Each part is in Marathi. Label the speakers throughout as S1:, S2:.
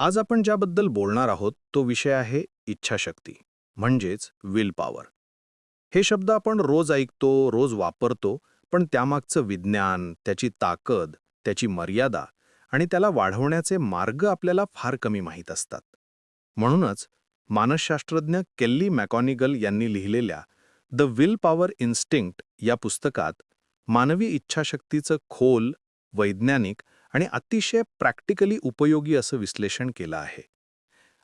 S1: आज आपण ज्याबद्दल बोलणार आहोत तो विषय आहे इच्छाशक्ती म्हणजेच विल पॉवर हे शब्द आपण रोज ऐकतो रोज वापरतो पण त्यामागचं विज्ञान त्याची ताकद त्याची मर्यादा आणि त्याला वाढवण्याचे मार्ग आपल्याला फार कमी माहीत असतात. म्हणूनच मानसशास्त्रज्ञ केल्ली मॅकॉनिगल यांनी लिहिलेल्या द विल पॉवर इन्स्टिंक्ट या पुस्तकात मानवी इच्छाशक्तीचं खोल वैज्ञानिक आणि अतिशय प्रॅक्टिकली उपयोगी असं विश्लेषण केलं आहे.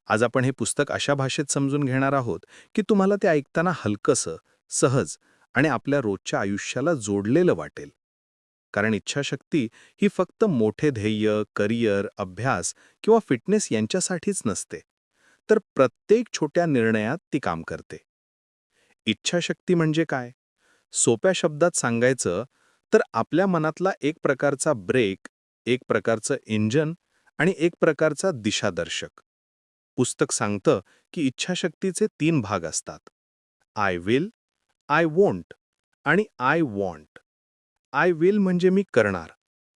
S1: आज आपण हे पुस्तक अशा भाषेत समजून घेणार आहोत की तुम्हाला ते ऐकताना हलकंसं सहज आणि आपल्या रोजच्या आयुष्याला जोडलेलं वाटेल. कारण इच्छाशक्ती ही फक्त मोठे ध्येय करिअर अभ्यास किंवा फिटनेस यांच्यासाठीच नसते तर प्रत्येक छोट्या निर्णयात ती काम करते. इच्छाशक्ती म्हणजे काय? सोप्या शब्दात सांगायचं तर आपल्या मनातला एक प्रकारचा ब्रेक एक प्रकारचं इंजन आणि एक प्रकारचा दिशादर्शक. पुस्तक सांगतं की इच्छाशक्तीचे तीन भाग असतात. आय विल आय वोंट आणि आय वॉन्ट आय विल म्हणजे मी करणार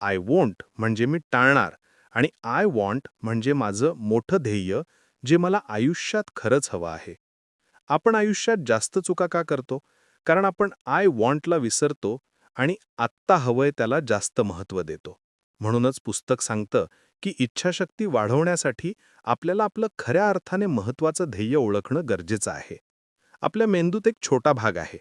S1: आय वोंट म्हणजे मी टाळणार आणि आय वॉन्ट म्हणजे माझं मोठं ध्येय जे मला आयुष्यात खरंच हवं आहे. आपण आयुष्यात जास्त चुका का करतो? कारण आपण आय वॉन्टला विसरतो आणि आत्ता हवंय त्याला जास्त महत्त्व देतो. म्हणूनच पुस्तक सांगतं की इच्छाशक्ती वाढवण्यासाठी आपल्याला आपलं खऱ्या अर्थाने महत्त्वाचं ध्येय ओळखणं गरजेचं आहे. आपल्या मेंदूत एक छोटा भाग आहे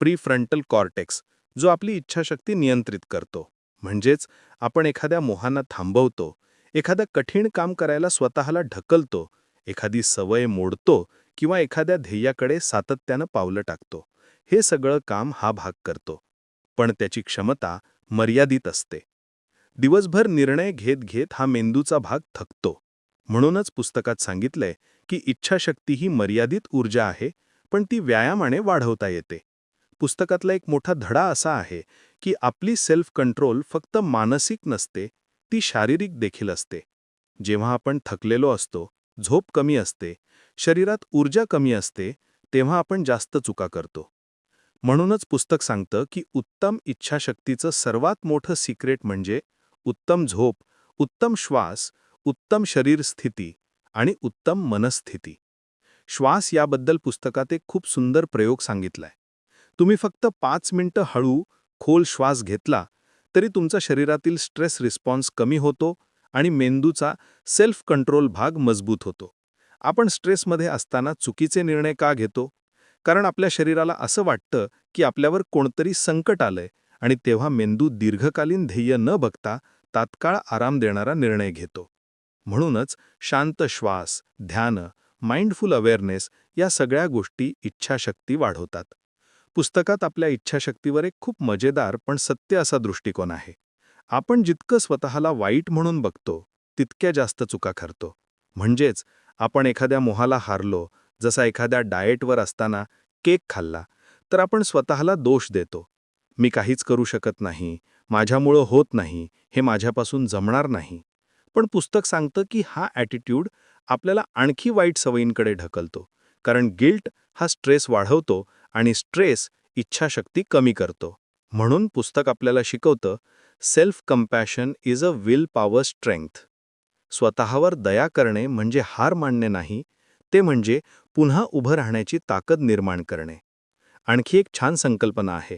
S1: प्री फ्रंटल कॉर्टेक्स जो आपली इच्छाशक्ती नियंत्रित करतो. म्हणजेच आपण एखाद्या मोहांना थांबवतो एखादं कठीण काम करायला स्वतःला ढकलतो एखादी सवय मोडतो किंवा एखाद्या ध्येयाकडे सातत्यानं पावलं टाकतो. हे सगळं काम हा भाग करतो. पण त्याची क्षमता मर्यादित असते. दिवसभर निर्णय घेत घेत हा मेंदूचा भाग थकतो. म्हणूनच पुस्तकात सांगितलंय की इच्छाशक्ती ही मर्यादित ऊर्जा आहे पण ती व्यायामाने वाढवता येते. पुस्तकातला एक मोठा धडा असा आहे की आपली सेल्फ कंट्रोल फक्त मानसिक नसते ती शारीरिक देखील असते. जेव्हा आपण थकलेलो असतो झोप कमी असते शरीरात ऊर्जा कमी असते तेव्हा आपण जास्त चुका करतो. म्हणूनच पुस्तक सांगतं की उत्तम इच्छाशक्तीचं सर्वात मोठं सिक्रेट म्हणजे उत्तम झोप उत्तम श्वास उत्तम शरीर स्थिती आणि उत्तम मनस्थिती. श्वास याबद्दल पुस्तकात एक खूप सुंदर प्रयोग सांगितलाय. तुम्ही फक्त पाच मिनिटं हळू खोल श्वास घेतला तरी तुमचा शरीरातील स्ट्रेस रिस्पॉन्स कमी होतो आणि मेंदूचा सेल्फ कंट्रोल भाग मजबूत होतो. आपण स्ट्रेसमध्ये असताना चुकीचे निर्णय का घेतो? कारण आपल्या शरीराला असं वाटतं की आपल्यावर कोणतरी संकट आलंय आणि तेव्हा मेंदू दीर्घकालीन ध्येय न बघता तात्काळ आराम देणारा निर्णय घेतो. म्हणूनच शांत श्वास ध्यान माइंडफुल अवेअरनेस या सगळ्या गोष्टी इच्छाशक्ती वाढवतात. पुस्तकात आपल्या इच्छाशक्तीवर एक खूप मजेदार पण सत्य असा दृष्टिकोन आहे. आपण जितकं स्वतःला वाईट म्हणून बघतो तितक्या जास्त चुका करतो. म्हणजेच आपण एखाद्या मोहाला हारलो जसा एखाद्या डाएटवर असताना केक खाल्ला तर आपण स्वतःला दोष देतो. मी काहीच करू शकत नाही माझ्यामुळं होत नाही हे माझ्यापासून जमणार नाही. पण पुस्तक सांगतं की हा ॲटिट्यूड आपल्याला आणखी वाईट सवयींकडे ढकलतो कारण गिल्ट हा स्ट्रेस वाढवतो आणि स्ट्रेस इच्छाशक्ती कमी करतो. म्हणून पुस्तक आपल्याला शिकवतं self compassion is a will power strength स्वतःवर दया करणे म्हणजे हार मानणे नाही ते म्हणजे पुन्हा उभं राहण्याची ताकद निर्माण करणे. आणखी एक छान संकल्पना आहे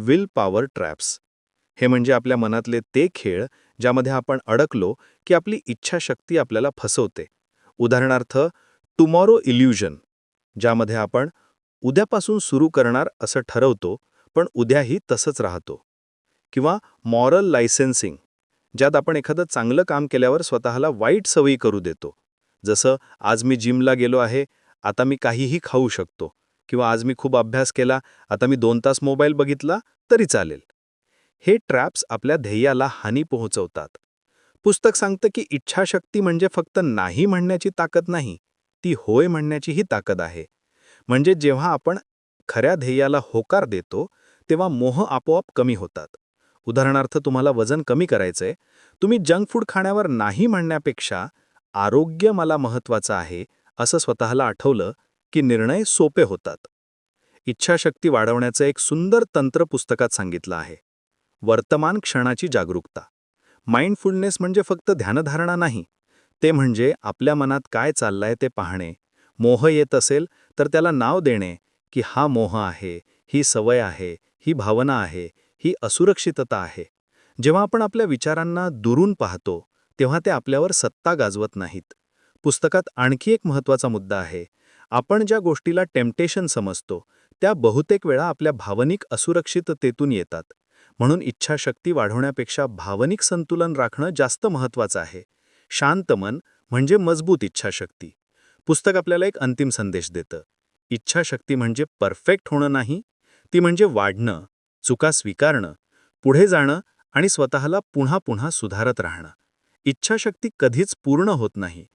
S1: विल पॉवर ट्रॅप्स. हे म्हणजे आपल्या मनातले ते खेळ ज्यामध्ये आपण अडकलो की आपली इच्छाशक्ती आपल्याला फसवते. उदाहरणार्थ टुमॉरो इल्युजन ज्यामध्ये आपण उद्यापासून सुरू करणार असं ठरवतो पण उद्याही तसंच राहतो. किंवा मॉरल लायसेन्सिंग ज्यात आपण एखादं चांगलं काम केल्यावर स्वतःला वाईट सवयी करू देतो. जसं आज मी जिमला गेलो आहे आता मी काहीही खाऊ शकतो. किंवा आज मी खूप अभ्यास केला आता मी दोन तास मोबाईल बघितला तरी चालेल. हे ट्रॅप्स आपल्या ध्येयाला हानी पोहोचवतात. पुस्तक सांगतं की इच्छाशक्ती म्हणजे फक्त नाही म्हणण्याची ताकद नाही ती होय म्हणण्याचीही ताकद आहे. म्हणजे जेव्हा आपण खऱ्या ध्येयाला होकार देतो तेव्हा मोह आपोआप कमी होतात. उदाहरणार्थ तुम्हाला वजन कमी करायचंय तुम्ही जंक फूड खाण्यावर नाही म्हणण्यापेक्षा आरोग्य मला महत्वाचं आहे असं स्वतःला आठवलं की निर्णय सोपे होतात. इच्छाशक्ती वाढवण्याचं एक सुंदर तंत्र पुस्तकात सांगितलं आहे. वर्तमान क्षणाची जागरूकता. माइंडफुलनेस म्हणजे फक्त ध्यानधारणा नाही ते म्हणजे आपल्या मनात काय चाललंय ते पाहणे. मोह येत असेल तर त्याला नाव देणे की हा मोह आहे ही सवय आहे ही भावना आहे ही असुरक्षितता आहे. जेव्हा आपण आपल्या विचारांना दुरून पाहतो तेव्हा ते आपल्यावर सत्ता गाजवत नाहीत. पुस्तकात आणखी एक महत्त्वाचा मुद्दा आहे आपण ज्या गोष्टीला टेम्पटेशन समजतो त्या बहुतेक वेळा आपल्या भावनिक असुरक्षिततेतून येतात. म्हणून इच्छाशक्ती वाढवण्यापेक्षा भावनिक संतुलन राखणं जास्त महत्त्वाचं आहे. शांत मन म्हणजे मजबूत इच्छाशक्ती. पुस्तक आपल्याला एक अंतिम संदेश देतं. इच्छाशक्ती म्हणजे परफेक्ट होणं नाही ती म्हणजे वाढणं चुका स्वीकारणं पुढे जाणं आणि स्वतःला पुन्हा पुन्हा सुधारत राहणं. इच्छाशक्ती कधीच पूर्ण होत नाही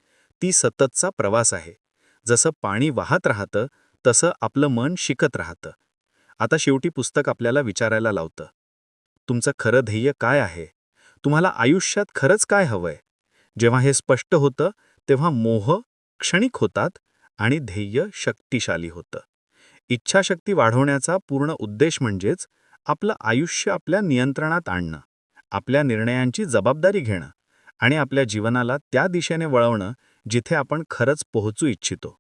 S1: ती सततचा प्रवास आहे. जसं पाणी वाहत राहतं तसं आपलं मन शिकत राहतं. आता शेवटी पुस्तक आपल्याला विचारायला लावतं. तुमचं खरं ध्येय काय आहे? तुम्हाला आयुष्यात खरंच काय हवंय? जेव्हा हे स्पष्ट होतं तेव्हा मोह क्षणिक होतात आणि ध्येय शक्तिशाली होतं. इच्छाशक्ती वाढवण्याचा पूर्ण उद्देश म्हणजेच आपलं आयुष्य आपल्या नियंत्रणात आणणं आपल्या निर्णयांची जबाबदारी घेणं आणि आपल्या जीवनाला त्या दिशेने वळवणं जिथे आपण खरंच पोहोचू इच्छितो.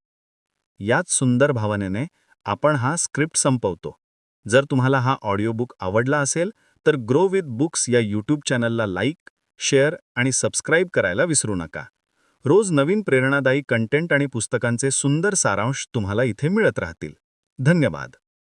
S1: याच सुंदर भावनेने आपण हा स्क्रिप्ट संपवतो. जर तुम्हाला हा ऑडिओबुक आवडला असेल तर ग्रो विथ बुक्स या यूट्यूब चॅनलला लाईक शेअर आणि सबस्क्राईब करायला विसरू नका. रोज नवीन प्रेरणादायी कंटेंट आणि पुस्तकांचे सुंदर सारांश तुम्हाला इथे मिळत राहतील. धन्यवाद.